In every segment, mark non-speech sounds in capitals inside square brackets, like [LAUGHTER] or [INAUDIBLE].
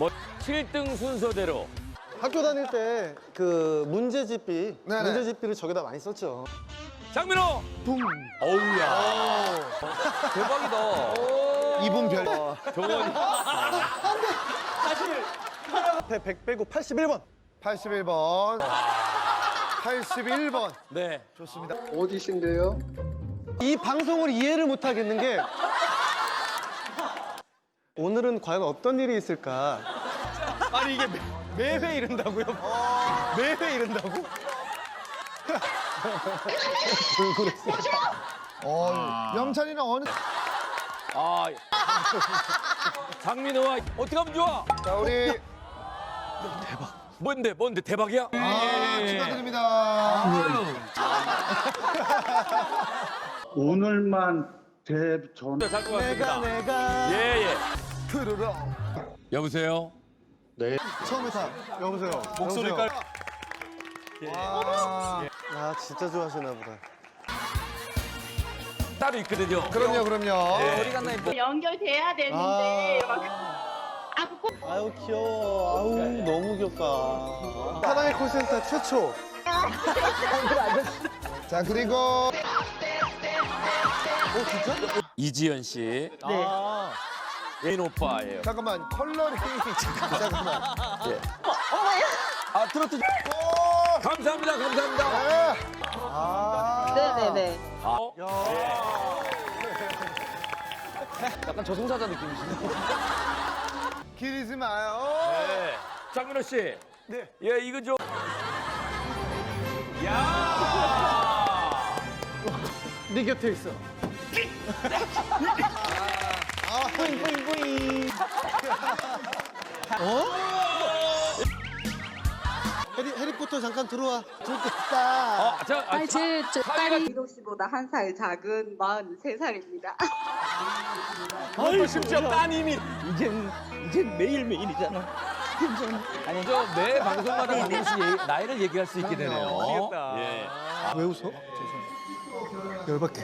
뭐 7등 순서대로 학교 다닐 때 그 문제집비, 네네. 문제집비를 저기다 많이 썼죠. 장민호 붐 어우야 [LAUGHS] 대박이다 이분 별. 정원이 앞에 100 빼고 81번. 81번. 81번. 네 좋습니다. 어디신데요? 이 방송을 이해를 못 하겠는 게 [LAUGHS] 오늘은 과연 어떤 일이 있을까? 아니 이게 매, 매회 이른다고요? 매회 이른다고? 어, 영찬이는 어느 아 장민호와 어떻게 하면 좋아? 자, 우리 뭔데 뭔데 대박이야? 아, 축하드립니다. 오늘만 대 전. 잘것 내가 같습니다. 내가 예예. 푸르러. 여보세요 처음에 다 여보세요. 목소리 깔 아, 아 진짜 좋아하시나 보다. 따로 있거든요 그럼요, 그럼요. 소리 간다 뭐 연결돼야 되는데 막 아, 꼭 아유 귀여워. 아우 너무 귀엽다. 사랑의 콜센터 최초. 자, 그리고 어 진짜? 이지연 씨 아. 예인 오빠예요 잠깐만 컬러링 [LAUGHS] 잠깐만. 아 트로트 감사합니다 감사합니다 아, 아. 네네네. 어? 약간 저승사자 느낌이시네. [LAUGHS] 기리지 마요. 네. 장민호 씨 네. 예 이거 좀 야! 네 곁에 있어. 아, 뿌잉 뿌잉 뿌잉. 어? 해리 해리포터 잠깐 들어와. 좋겠다. 아, 자, 아, 아니 제, 제 딸이 민호 씨보다 한 살 작은 43살입니다. 아유 심지어 따님이 이젠 이젠 매일 매일이잖아. 저매 방송마다 민호 씨 얘기- 나이를 얘기할 수 있게 되네요. 예. 왜 웃어? 열받게.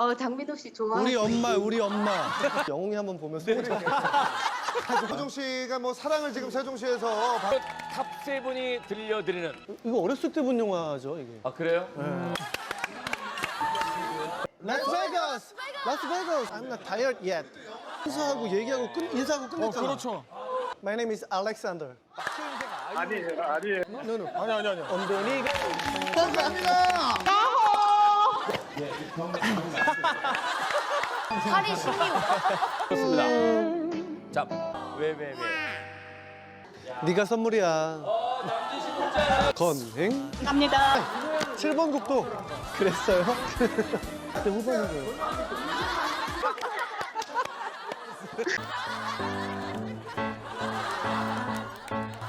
어, 장민호 씨 좋아하는 우리 엄마, 우리 엄마. [LAUGHS] 영웅이 한번 보면 소리. 세종 씨가 뭐 사랑을 지금 세종시에서 받- 탑세 분이 들려드리는 이거 어렸을 때 본 영화죠, 이게. 아 그래요? 라스베가스! 라스베가스! I'm not tired yet. 인사하고 얘기하고 끝, 인사하고 끝냈잖아. 그렇죠. My name is Alexander. 아니에요, 아니에요. No, no. 아니, 아니, 아니. 엄돈이가. 감사합니다. 살이 신기워. 좋습니다. 자, 왜, 왜, 왜? 네가 선물이야. 건행. 갑니다. 7번 국도. 그랬어요? 그때 후반인 거예요.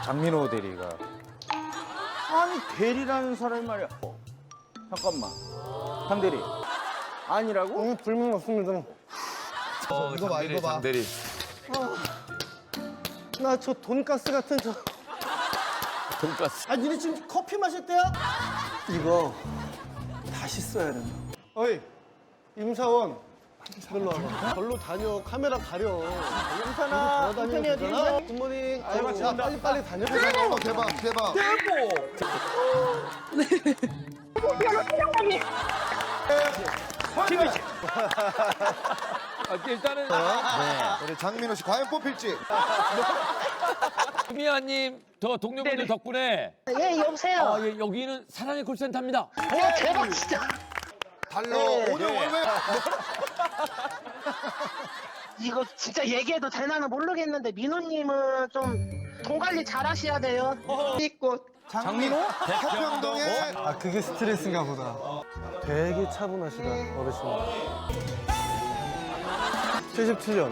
장민호 대리가 아니 대리라는 사람이 말이야. 어, 잠깐만. 한 대리 아니라고? 응, 불만 없습니다. 어, 이거 봐, 장대리, 이거 봐. 장대리. 나 저 돈가스 같은 저. 돈가스. 아, 니네 지금 커피 마실 때야? 이거 다시 써야 된다. 어이, 임사원. 별로 와봐. 별로 다녀. 카메라 가려. 임사나. 편히 어디 굿모닝. 아유, 야, 빨리 빨리 다녀. 대박, 대박, 대박. [LAUGHS] 아, 일단은 우리 장민호 씨 과연 뽑힐지. 미아님, 저 동료분들 덕분에 예, 여보세요. 아, 예, 여기는 사랑의 콜센터입니다. 어, 대박 진짜. 달러 오늘 오늘 [LAUGHS] 이거 진짜 얘기해도 되나는 모르겠는데 민호님은 좀 돈 관리 잘 하셔야 돼요. 꽃. 장민호 태평동에 아, 그게 스트레스인가 보다. 되게 차분하시다, 어르신. 77년.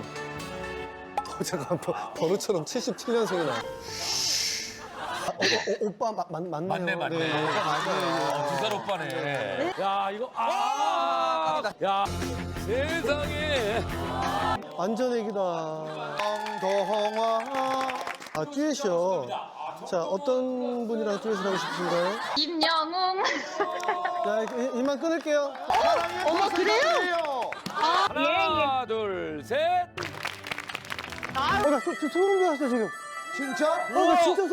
어, 잠깐만, 버- 버릇처럼 77년생이 나. 아, 어, 어, 어, 오빠 마, 맞, 맞네요. 맞네, 맞네. 네, 오빠 맞아요. 어, 두살 오빠네. 야, 이거, 아! 야, 세상에. 완전 애기다. 정도홍아 아, 듀엣이요. 자, 어떤 분이랑 듀엣을 하고 싶으신가요? 임영웅. 자, 이- 이만 끊을게요. 어머 그래요? 하나, 둘, 셋. 나 소- 소- 소름 돋았어 지금. 진짜? 어, 나 진짜